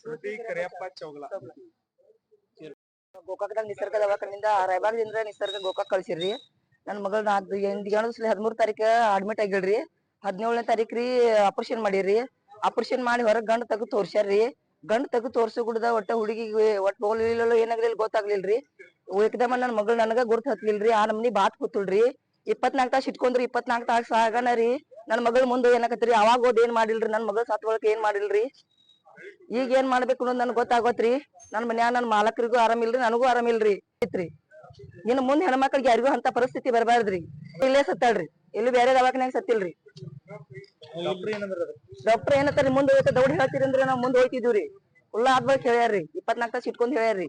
ಶ್ರುತಿ ಕರಿಯಪ್ಪ ಚೌಗ್ಲ. ಗೋಕಾಕದಾಗ ನಿಸರ್ಗ ದವಾಖಾನಿಂದ ರಾಯಬಾಗದಿಂದ ನಿಸರ್ಗ ಗೋಕಾಕ್ ಕಳ್ಸಿರ್ರಿ. ನನ್ನ ಮಗಳ ನಾಲ್ಕು ಎಂಟು ಹದಿಮೂರು ತಾರೀಕ ಅಡ್ಮಿಟ್ ಆಗಿಳ್ರಿ ಹದಿನೇಳನೇ ತಾರೀಕ್ ರೀ ಆಪರೇಷನ್ ಮಾಡಿರಿ ಆಪರೇಷನ್ ಮಾಡಿ ಹೊರಗ್ ಗಂಡ ತೆಗ್ದು ತೋರ್ಸ್ಯಾರ್ರಿ. ಗಂಡ ತೆಗ್ದು ತೋರ್ಸಿ ಗುಡ್ದ ಒಟ್ಟ ಹುಡುಗಿಗೆ ಒಟ್ಟ ಹೋಗ್ಲಿಲ್ಲ ಏನಾಗ್ಲಿಲ್ಲ ಗೊತ್ತಾಗ್ಲಿಲ್ರಿ. ಏಕದಮ್ಮ ನನ್ನ ಮಗಳು ನನಗ ಗುರ್ತು ಹತ್ಲಿಲ್ರಿ. ಆ ನಮ್ನಿ ಬಾತ್ ಕೂತಳ್ರಿ. ಇಪ್ಪತ್ನಾಲ್ಕು ತಾಸು ಇಟ್ಕೊಂಡ್ರಿ. ಇಪ್ಪತ್ನಾಲ್ಕು ತಾಸು ಆಗನ ರೀ. ನನ್ ಮಗಳ ಮುಂದೆ ಏನಾಕತ್ರಿ ಅವಾಗ ಓದ್ ಏನ್ ಮಾಡಿಲ್ರಿ? ನನ್ನ ಮಗಳ ಸತ್ ಒಳಕ್ ಏನ್ ಮಾಡಿಲ್ರಿ? ಈಗ ಏನ್ ಮಾಡ್ಬೇಕು ಅನ್ನೋದು ನನ್ಗೆ ಗೊತ್ತಾಗೋತ್ರಿ. ನನ್ ಮನ್ಯಾಗ ನನ್ ಮಾಲಕರಿಗೂ ಆರಾಮಿಲ್ರಿ ನನಗೂ ಆರಾಮಿಲ್ರಿ ಐತ್ರಿ ಇನ್ನು ಮುಂದೆ ಹೆಣ್ಮಕ್ಳಿಗೆ ಯಾರಿಗೂ ಅಂತ ಪರಿಸ್ಥಿತಿ ಬರಬಾರ್ದ್ರಿ. ಇಲ್ಲೇ ಸತ್ತಾಳ್ರಿ. ಇಲ್ಲಿ ಬೇರೆ ದವಾಖಾನ್ಯಾಗ ಸತ್ತಿಲ್ರಿ. ಡಾಕ್ಟರ್ ಏನಂತಾರಿ ಮುಂದ್ ಹೋಗ್ತ ದೌಡ್ ಹೇಳ್ತೀರಿ ಅಂದ್ರೆ ನಾವ್ ಮುಂದೆ ಹೋಯ್ತಿದ್ವಿ ಉಳ್ಳ ಆದ್ಬೇಕು ಹೇಳ್ಯಾರ್ರಿ. ಇಪ್ಪತ್ನಾಲ್ಕ ತಾಸು ಇಟ್ಕೊಂಡ್ ಹೇಳ್ಯಾರ್ರಿ.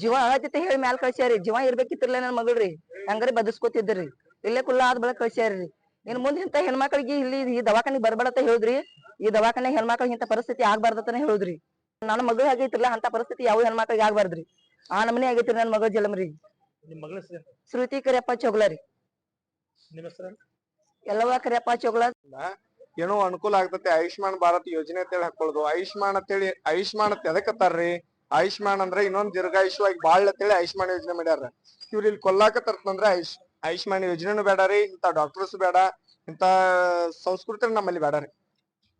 ಜೀವ ಆಗತ್ತೆ ಹೇಳಿ ಮ್ಯಾಲ್ ಕಳ್ಸ್ಯಾರಿ ಜೀವ ಇರ್ಬೇಕಿತ್ತಿರ್ಲ ನನ್ ಮಗಳ್ರಿ. ಹಂಗಾರಿ ಬದಸ್ಕೊತಿದ್ರಿ ಇಲ್ಲೇ ಕುಲ್ಲ ಆದ್ ಕಳ್ಸ್ಯಾರ್ರಿ. ಕಳ್ಸ್ಯಾರಿ ಇನ್ ಮುಂದೆ ಇಂತ ಹೆಣ್ಮಕ್ಳಿಗೆ ಇಲ್ಲಿ ಈ ದವಾಖಾನೆ ಬರ್ಬಾರ್ದತ ಹೇಳಿದ್ರಿ. ಈ ದವಾಖಾನೆ ಹೆಣ್ಮಕ್ಳಿಗೆ ಇಂತ ಪರಿಸ್ಥಿತಿ ಆಗ್ಬಾರ್ದತನ ಹೇಳಿದ್ರಿ. ನನ್ನ ಮಗಳು ಆಗೈತಿರ್ಲ ಅಂತ ಪರಿಸ್ಥಿತಿ ಯಾವ ಹೆಣ್ಮಕ್ಳಿಗೆ ಆಗ್ಬಾರ್ದ್ರಿ. ಆ ನಮನೆ ಆಗೈತ್ರಿ ನನ್ನ ಮಗಳ ಜಲಮ್ರಿ ಶ್ರುತಿ ಕರಿಯಪ್ಪ ಚೊಗ್ಲಾರಿ ನಿಮ್ಮ ಹೆಸರು ಎಲ್ಲವ ಕರಿಯಪ್ಪ ಚೋಗ್ಲಾ. ಏನೋ ಅನುಕೂಲ ಆಗ್ತತಿ ಆಯುಷ್ಮಾನ್ ಭಾರತ್ ಯೋಜನೆ ಅಂತೇಳಿ ಹಾಕೊಳ್ಳೋದು ಆಯುಷ್ಮಾನ್ ಅಂತೇಳಿ ಆಯುಷ್ಮಾನ್ ಅಂತ ಅತ್ತಾರ್ರಿ ಆಯುಷ್ಮಾನ್ ಅಂದ್ರೆ ಇನ್ನೊಂದ್ ದೀರ್ಘಾಯುಷ್ವಾಗಿ ಬಾಳ್ ಅಂತೇಳಿ ಆಯುಷ್ಮಾನ್ ಯೋಜನೆ ಮಾಡ್ಯಾರ. ಇವ್ರ ಇಲ್ಲಿ ಕೊಲ್ಲಾಕತ್ತಂದ್ರ ಆಯುಷ್ ಆಯುಷ್ಮಾನ್ ಯೋಜನೆನು ಬೇಡ ರೀ, ಇಂಥ ಡಾಕ್ಟರ್ಸ್ ಬೇಡ ಇಂತ ಸಂಸ್ಕೃತಿ ನಮ್ಮಲ್ಲಿ ಬೇಡ ರೀ.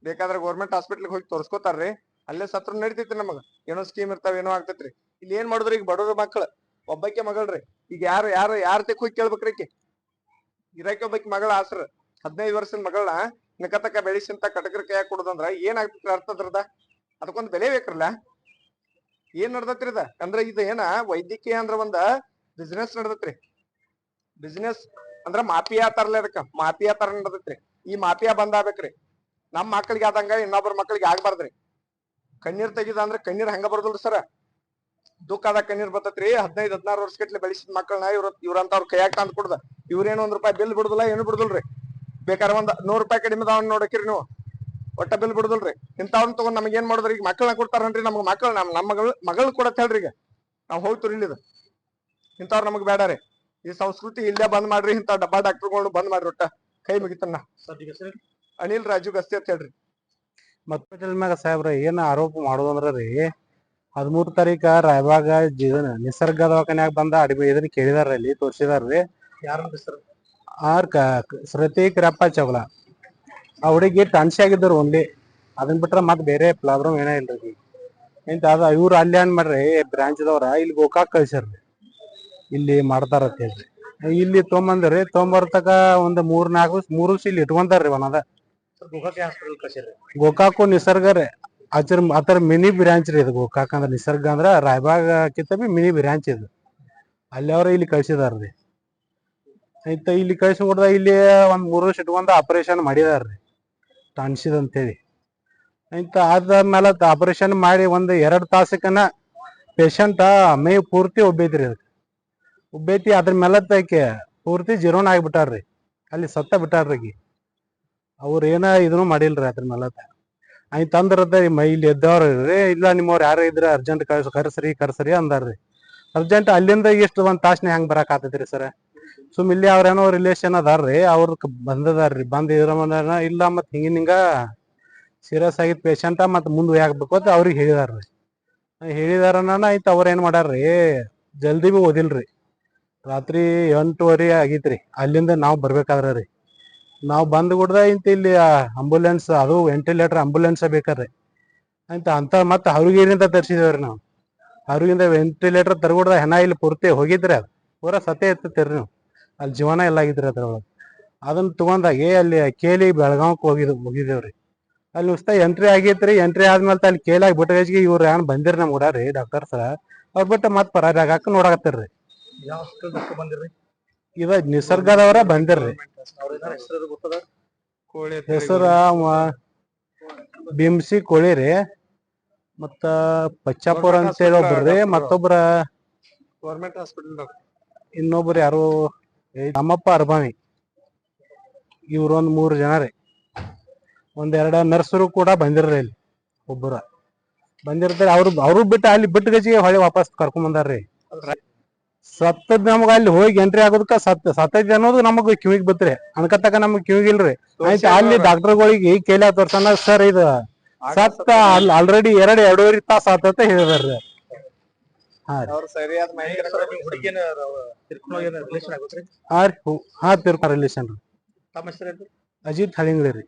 ಬೇಕಾದ್ರೆ ಗೌರ್ಮೆಂಟ್ ಹಾಸ್ಪಿಟ್ಲಿಗೆ ಹೋಗಿ ತೋರ್ಸ್ಕೊತಾರ್ರಿ ಅಲ್ಲೇ ಸತ್ರ ನಡಿತೈತಿ ನಮಗ. ಏನೋ ಸ್ಕೀಮ್ ಇರ್ತಾವ, ಏನೋ ಆಗ್ತೈತ್ರಿ. ಇಲ್ಲಿ ಏನ್ ಮಾಡುದ್ರಿ ಈಗ ಬಡವ್ರ ಮಕ್ಳು? ಒಬ್ಬಕ್ಕೆ ಮಗಳ್ರಿ ಈಗ ಯಾರು ಯಾರು, ಯಾರ ತೆಕ್ ಹೋಗಿ ಕೇಳ್ಬೇಕ್ರಿ ಈಕೆ? ಇರಾಕಿ ಒಬ್ಬಾಕಿ ಮಗಳ ಆಸ್ರ, ಹದಿನೈದು ವರ್ಷದ ಮಗಳನ್ನ ನಿಕತಕ ಬೆಳೆಸಿಂತ ಕಟಕರ ಕೈಯಾಗ ಕೊಡುದಂದ್ರ ಏನ್ ಆಗ್ತೈತ್ರಿ ಅರ್ಥ ಅದ್ರದ ಅದಕ್ಕೊಂದು ಬೆಲೆ ಬೇಕ್ರಲ್ಲ? ಏನ್ ನಡ್ದತ್ರಿ ಅದ ಅಂದ್ರ ಇದು ಏನ ವೈದ್ಯಕೀಯ ಅಂದ್ರ ಒಂದ ಬಿಸಿನೆಸ್ ನಡ್ದತ್ರಿ. ಬಿಸಿನೆಸ್ ಅಂದ್ರ ಮಾಫಿಯಾ ತರಲ್ಲ ಅದಕ್ಕ. ಮಾಫಿಯಾ ತರ ನಡತೈತ್ರಿ ಈ ಮಾಫಿಯಾ ಬಂದಾಗ್ಬೇಕ್ರಿ ನಮ್ಮ ನಮ್ ಮಕ್ಳಿಗೆ ಆದಂಗ ಇನ್ನೊಬ್ಬರ ಮಕ್ಳಿಗೆ ಆಗ್ಬಾರ್ದ್ರಿ. ಕಣ್ಣೀರ್ ತೆಗಿದ ಅಂದ್ರೆ ಕಣ್ಣೀರ್ ಹಂಗ ಬರ್ದಲ್ರಿ ಸರ್? ದುಃಖ ಆದ ಕಣ್ಣೀರ್ ಬರ್ತೈತ್ರಿ. ಹದಿನೈದು, ಹದಿನಾರು ವರ್ಷ ಗಟ್ಲೆ ಬೆಳೆಸಿದ ಮಕ್ಕಳನ್ನ ಇವ್ರ, ಇವ್ರಂತವ್ರ ಕೈಯಾಗ ತಂದ್ ಕೊಡ್ದ. ಇವ್ರೇನು ಒಂದ್ ರೂಪಾಯಿ ಬಿಲ್ ಬಿಡುದಿಲ್ಲ, ಏನು ಬಿಡುದಿಲ್ರಿ. ಬೇಕಾದ್ರೆ ಒಂದ್ ನೂರ್ ರೂಪಾಯಿ ಕಡಿಮೆ ಅವ್ನ ನೋಡಕಿರಿ ನೀವು. ಒಟ್ಟ ಬಿಲ್ ಬಿಡುದಿಲ್ರಿ. ಇಂಥವ್ನ ತಗೊಂಡ್ ನಮ್ಗೆ ಏನ್ ಮಾಡಿದ್ರಿ? ಈಗ ಮಕ್ಕಳನ್ನ ಕೊಡ್ತಾರನ್ರಿ ನಮ್ಗ ಮಕ್ಕಳು ನಮ್ ನಮ್ಮ ಮಗಳು ಮಗಳು ಕೊಡತ್ ಹೇಳ್ರಿ ಈಗ. ನಾವು ಹೋಗ್ತೀರಿ ಇಲ್ಲಿದ. ಇಂಥವ್ರು ನಮಗ್ ಬೇಡ ರೀ. ಈ ಸಂಸ್ಕೃತಿ ಇಲ್ಲೇ ಬಂದ್ ಮಾಡ್ರಿ ಇಂತ ಡಬ್ಬಾ ಡಾಕ್ಟರ್ಗಳು ಬಂದ್ ಮಾಡ್ರಿ ಒಟ್ಟ. ಕೈ ಮುಗಿತನ್ನ. ಸರ್ ಈಗ ಹೆಸರು ಅನಿಲ್ ರಾಜು ಗಸ್ತಿ ಅಂತ ಹೇಳ್ರಿ. ಹಾಸ್ಪಿಟಲ್ ಮ್ಯಾಗ ಸಾಹೇಬ್ರ ಏನ್ ಆರೋಪ ಮಾಡೋದಂದ್ರ ರೀ ಹದಿಮೂರು ತಾರೀಕ ರಾಯಬಾಗ ಜೀವನ ನಿಸರ್ಗ ದವಾಖಾನ್ಯಾಗ ಬಂದ ಅಡಿಮೆ ಇದನ್ನ ಕೇಳಿದಾರ ಅಲ್ಲಿ ತೋರ್ಸಿದಾರ್ರಿ. ಆರ್ ಕ ಶ್ರುತಿ ಕಿರಪ್ಪ ಚೌಲ. ಆ ಹುಡುಗಿ ಟನ್ಸಿ ಆಗಿದ್ದರು ಓನ್ಲಿ ಅದನ್ ಬಿಟ್ರೆ ಮತ್ ಬೇರೆ ಪ್ರಾಬ್ಲಮ್ ಏನೇ ಇಲ್ರಿ. ಇಂತ ಅದ ಇವ್ರು ಅಲ್ಲಿ ಏನ್ ಮಾಡ್ರಿ ಬ್ರಾಂಚ್ ದವ್ರ ಇಲ್ಲಿ ಗೋಕಾಕ್ ಕಳ್ಸ್ಯಾರ್ರಿ. ಇಲ್ಲಿ ಮಾಡ್ತಾರ ಅಂತ ಹೇಳ್ರಿ. ಇಲ್ಲಿ ತೊಗೊಂಬಂದ್ರಿ ತೊಗೊಂಬರ್ತಕ ಒಂದ್ ಮೂರ್ ನಾಲ್ಕು ಮೂರ್ ವರ್ಷ ಇಲ್ಲಿ ಇಟ್ಕೊಂತಾರ್ರಿ ಒಂದ ಸರ್ ಗೋಕಾಕ್ ನಿಸರ್ಗ ರೀ. ಅದ್ರ ಅತರ ಮಿನಿ ಬ್ರಾಂಚ್ ರೀ ಇದು ಗೋಕಾಕ್ ಅಂದ್ರೆ ನಿಸರ್ಗ ಅಂದ್ರ ರಾಯಬಾಗ್ ಕಿತ್ತ ಬಿ ಮಿನಿ ಬ್ರಾಂಚ್ ಇದು. ಅಲ್ಲಿ ಅವ್ರ ಇಲ್ಲಿ ಕಳ್ಸಿದಾರ್ರಿ ಆಯ್ತ ಇಲ್ಲಿ ಕಳ್ಸಿ ಹೊಡ್ದ ಇಲ್ಲಿ ಒಂದ್ ಮೂರು ವರ್ಷ ಇಟ್ಕೊಂಡ ಆಪರೇಷನ್ ಮಾಡಿದಾರ್ರಿ ಟಾನ್ಸಿದ್ ಅಂತೇಳಿ. ಆಯ್ತ ಆದ್ಮೇಲೆ ಆಪರೇಷನ್ ಮಾಡಿ ಒಂದ್ ಎರಡ್ ತಾಸಕನ ಪೇಷಂಟ್ ಮೇ ಪೂರ್ತಿ ಒಬ್ಬೈತ್ರಿ ಅದಕ್ಕೆ. ಉಬ್ಬೈತಿ ಅದ್ರ ಮೇಲೆ ಆಕೆ ಪೂರ್ತಿ ಜೀರೋನ ಆಗ್ಬಿಟ್ಟಾರ್ರಿ. ಅಲ್ಲಿ ಸತ್ತ ಬಿಟ್ಟಾರ್ರಿ ಅವ್ರು ಏನ ಇದನ್ನು ಮಾಡಿಲ್ರಿ ಅದ್ರ ಮೇಲೆ ಆಯ್ತು ತಂದ್ರದ ಮೈ ಇಲ್ಲಿ ಎದ್ದವ್ರಿ. ಇಲ್ಲ ನಿಮ್ಮವ್ರು ಯಾರ ಇದ್ರ ಅರ್ಜೆಂಟ್ ಕಳ್ಸ, ಕರ್ಸ್ರಿ ಕರ್ಸ್ರಿ ಅಂದಾರ್ರಿ. ಅರ್ಜೆಂಟ್ ಅಲ್ಲಿಂದ ಎಷ್ಟು ಒಂದ್ ತಾಸ್ನ ಹೆಂಗ್ ಬರಾಕ್ ಆತೈತ್ರಿ ಸರ್. ಸುಮ್ ಇಲ್ಲಿ ಅವ್ರೇನೋ ರಿಲೇಶನ್ ಅದಾರ್ರಿ ಅವ್ರ ಬಂದದಾರ್ರಿ. ಬಂದ್ ಇದ್ರ ಇಲ್ಲ ಮತ್ ಹಿಂಗಿನ ಹಿಂಗ ಸೀರಿಯಸ್ ಆಗಿದ್ ಪೇಷಂಟ ಮತ್ ಮುಂದ್ ಆಗ್ಬೇಕು ಅಂತ ಅವ್ರಿಗೆ ಹೇಳಿದಾರ್ರಿ. ಹೇಳಿದಾರ ಆಯ್ತು ಅವ್ರ ಏನ್ ಮಾಡ್ಯಾರ್ರಿ ಜಲ್ದಿ ಬಿ ಓದಿಲ್ರಿ. ರಾತ್ರಿ ಎಂಟುವರೆ ಆಗೈತ್ರಿ. ಅಲ್ಲಿಂದ ನಾವು ಬರ್ಬೇಕಾದ್ರ ರೀ. ನಾವು ಬಂದ್ ಗುಡ್ದ ಇಂತ ಇಲ್ಲಿ ಅಂಬುಲೆನ್ಸ್ ಅದು ವೆಂಟಿಲೇಟರ್ ಅಂಬುಲೆನ್ಸ್ ಬೇಕಾರ್ರಿ. ಅಂತ ಅಂತ ಮತ್ತ ಹರುಗೇರಿಂದ ತರ್ಸಿದೇವ್ರಿ ನಾವು. ಅವ್ರಿಗಿಂದ ವೆಂಟಿಲೇಟರ್ ತರ್ಗುಡ್ದ ಹೆಣ ಇಲ್ಲಿ ಪೂರ್ತಿ ಹೋಗಿದ್ರಿ ಅದು. ಪೂರ ಸತೆ ಎತ್ತತ್ತೀರಿ ನೀವು. ಅಲ್ಲಿ ಜೀವನ ಎಲ್ಲ ಆಗಿದ್ರಿ ಅದ್ರೊಳಗೆ. ಅದನ್ನ ತಗೊಂಡಾಗೆ ಅಲ್ಲಿ ಕೇಲಿ ಬೆಳಗಾವಕ್ಕೆ ಹೋಗಿದ್ ಹೋಗಿದ್ದೇವ್ರಿ ಅಲ್ಲಿ ಉಸ್ತ ಎಂಟ್ರಿ ಆಗೈತ್ರಿ. ಎಂಟ್ರಿ ಆದ್ಮೇಲೆ ಅಲ್ಲಿ ಕೇಲಾಗಿ ಬಿಟ್ಟಗಜ್ಗೆ ಇವ್ರು ಏನ್ ಬಂದಿರಿ ನಮ್ ಕೂಡ ರೀ ಡಾಕ್ಟರ್ ಸರ್. ಅವ್ರ ಬಿಟ್ಟು ಮತ್ ಪರಾರಿ ಆಗಾಕ ನೋಡಾಕತ್ತಾರ್ರಿ. ಯಾವ ಹಾಸ್ಪಿಟಲ್ ಬಂದಿರಿ ಇವ ನಿಸರ್ಗದವರ ಬಂದಿರ್ರಿ. ಹೆಸರು ಗೊತ್ತದ? ಕೋಳಿ ಹೆಸರ ಬಿಮ್ಸಿ ಕೋಳಿ ರೀ. ಮತ್ತ ಪಚ್ಚಾಪುರ ಅಂತ ಹೇಳಿ ಒಬ್ರಿ ಮತ್ತೊಬ್ರ ಗೌರ್ಮೆಂಟ್ ಹಾಸ್ಪಿಟಲ್ ಇನ್ನೊಬ್ರು ಯಾರು ಏ, ನಮ್ಮಪ್ಪ ಅರ್ಬಾವಿ. ಇವ್ರೊಂದ್ ಮೂರ್ ಜನ ರೀ. ಒಂದೆರಡ ನರ್ಸರು ಕೂಡ ಬಂದಿರ್ರಿ ಇಲ್ಲಿ ಒಬ್ಬರ ಬಂದಿರ್ತಾರೆ ಅವ್ರು ಅವ್ರು ಬಿಟ್ಟು ಅಲ್ಲಿ ಬಿಟ್ಟು ಗಜಿಗೆ ಹೊಳೆ ವಾಪಸ್ ಕರ್ಕೊಂಡ್ ಬಂದಾರ್ರಿ. ಸತ್ತದ್ ನಮಗ ಅಲ್ಲಿ ಹೋಗಿ ಎಂಟ್ರಿ ಆಗೋದಕ್ಕ ಸತ್ ಸತ್ತೈತಿ ಅನ್ನೋದು ನಮಗ್ ಕಿವಿಗ್ ಬತ್ರಿ ಅನ್ಕತಕ ನಮಗ್ ಕಿವಿಗ್ ಇಲ್ರಿ. ಆಯ್ತು ಅಲ್ಲಿ ಡಾಕ್ಟರ್ಗಳಿಗೆ ಕೇಳಿ ತೋರ್ಸನ ಸರ್ ಇದು ಸತ್ತ ಆಲ್ರೆಡಿ ಎರಡ್ ಎರಡೂವರೆ ತಾಸ ಆತಂತ ಹೇಳಿದಾರ್ರಿ. ಹಾ ರೀ. ಹಾ ರೀ ಹ್ಞೂ ಹಾ ತಿರ್ಕೊ ರಿಲೇಷನ್ ರೀ. ಅಜಿತ್ ಹಳಿಂಗ್ಳಿ ರೀ.